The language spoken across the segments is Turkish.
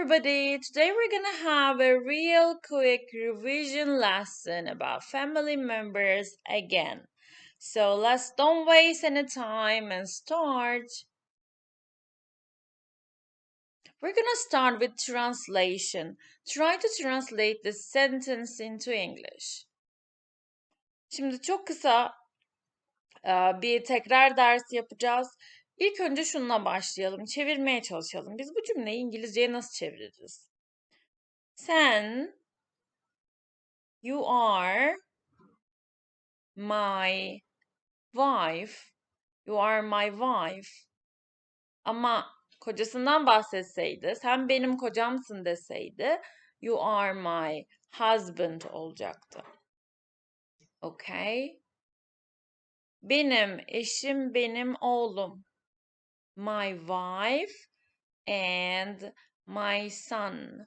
everybody! Today we're gonna have a real quick revision lesson about family members again. So let's don't waste any time and start. We're gonna start with translation. Try to translate the sentence into English. Şimdi çok kısa bir tekrar dersi yapacağız. İlk önce şununla başlayalım. Çevirmeye çalışalım. Biz bu cümleyi İngilizceye nasıl çeviririz? Sen you are my wife. You are my wife. Ama kocasından bahsetseydi, sen benim kocamsın deseydi, you are my husband olacaktı. Okay? Benim eşim benim oğlum. My wife and my son.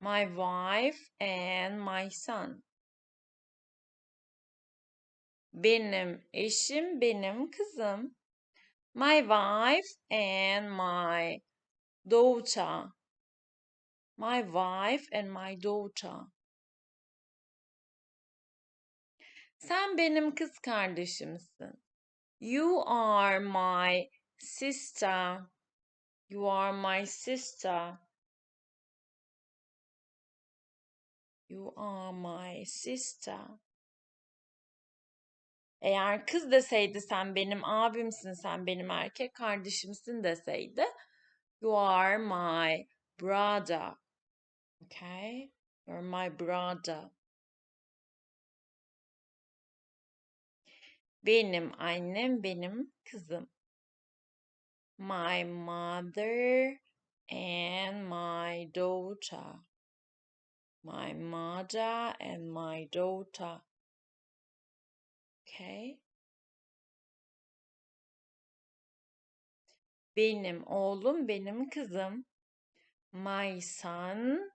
My wife and my son. Benim eşim benim kızım. My wife and my daughter. My wife and my daughter. Sen benim kız kardeşimsin. You are my sister. You are my sister. You are my sister. Eğer kız deseydi sen benim abimsin, sen benim erkek kardeşimsin deseydi you are my brother. Okay? You're my brother. Benim annem benim kızım. My mother and my daughter. My mother and my daughter. Okay. Benim oğlum, benim kızım. My son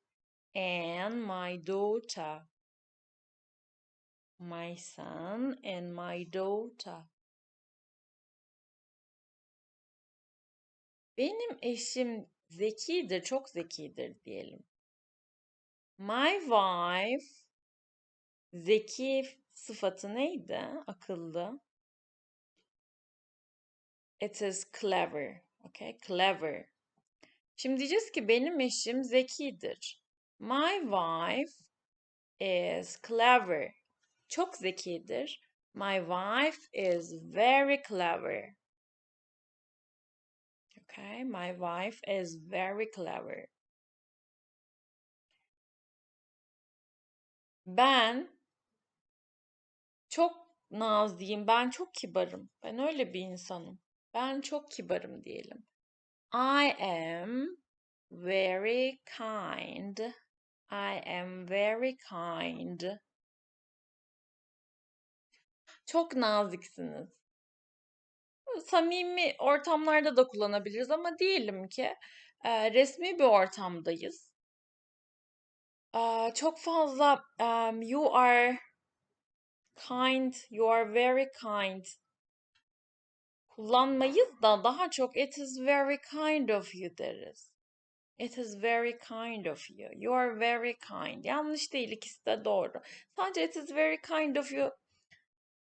and my daughter. My son and my daughter. Benim eşim zekidir, çok zekidir diyelim. My wife zeki sıfatı neydi? Akıllı. It is clever. Okay, clever. Şimdi diyeceğiz ki benim eşim zekidir. My wife is clever. Çok zekidir. My wife is very clever. Okay, my wife is very clever. Ben çok nazlıyım. Ben çok kibarım. Ben öyle bir insanım. Ben çok kibarım diyelim. I am very kind. I am very kind. Çok naziksiniz. Samimi ortamlarda da kullanabiliriz ama diyelim ki e, resmi bir ortamdayız. E, çok fazla um, you are kind, you are very kind kullanmayız da daha çok it is very kind of you deriz. It is very kind of you. You are very kind. Yanlış değil ikisi de doğru. Sadece it is very kind of you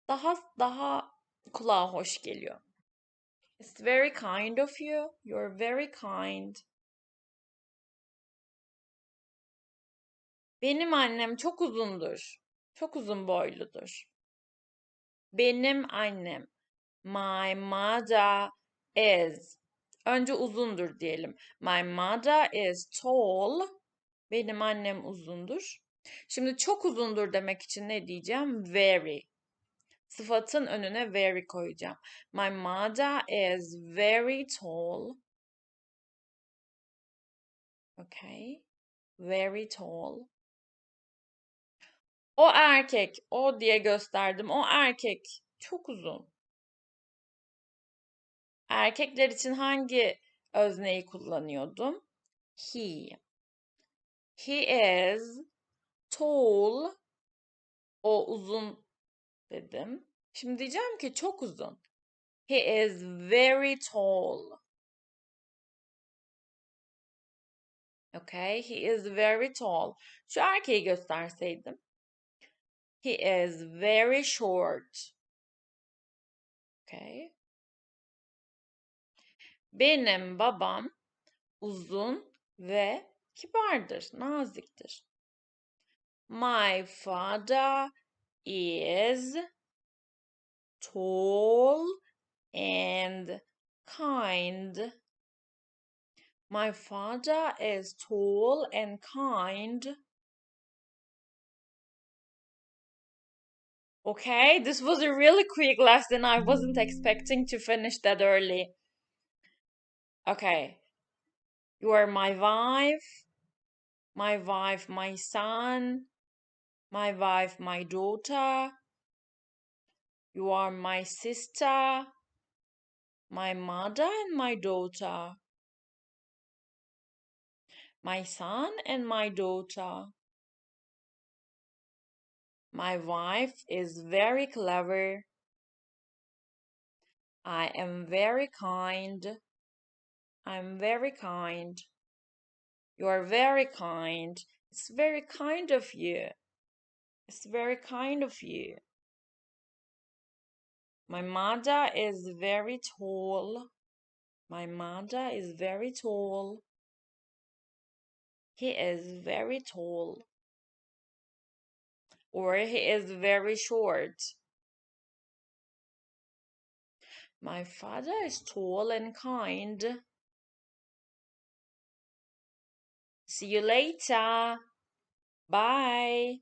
daha daha kulağa hoş geliyor. It's very kind of you. You're very kind. Benim annem çok uzundur. Çok uzun boyludur. Benim annem. My mother is. Önce uzundur diyelim. My mother is tall. Benim annem uzundur. Şimdi çok uzundur demek için ne diyeceğim? Very. Sıfatın önüne very koyacağım. My mother is very tall. Okay. Very tall. O erkek, o diye gösterdim. O erkek çok uzun. Erkekler için hangi özneyi kullanıyordum? He. He is tall. O uzun dedim. Şimdi diyeceğim ki çok uzun. He is very tall. Okay, he is very tall. Şu erkeği gösterseydim. He is very short. Okay. Benim babam uzun ve kibardır, naziktir. My father is tall and kind. My father is tall and kind. Okay, this was a really quick lesson. I wasn't expecting to finish that early. Okay. You are my wife, my wife, my son, my wife, my daughter. You are my sister, my mother, and my daughter. My son and my daughter. My wife is very clever. I am very kind. I'm very kind. You are very kind. It's very kind of you. It's very kind of you. My mother is very tall. My mother is very tall. He is very tall or he is very short. My father is tall and kind. See you later. Bye.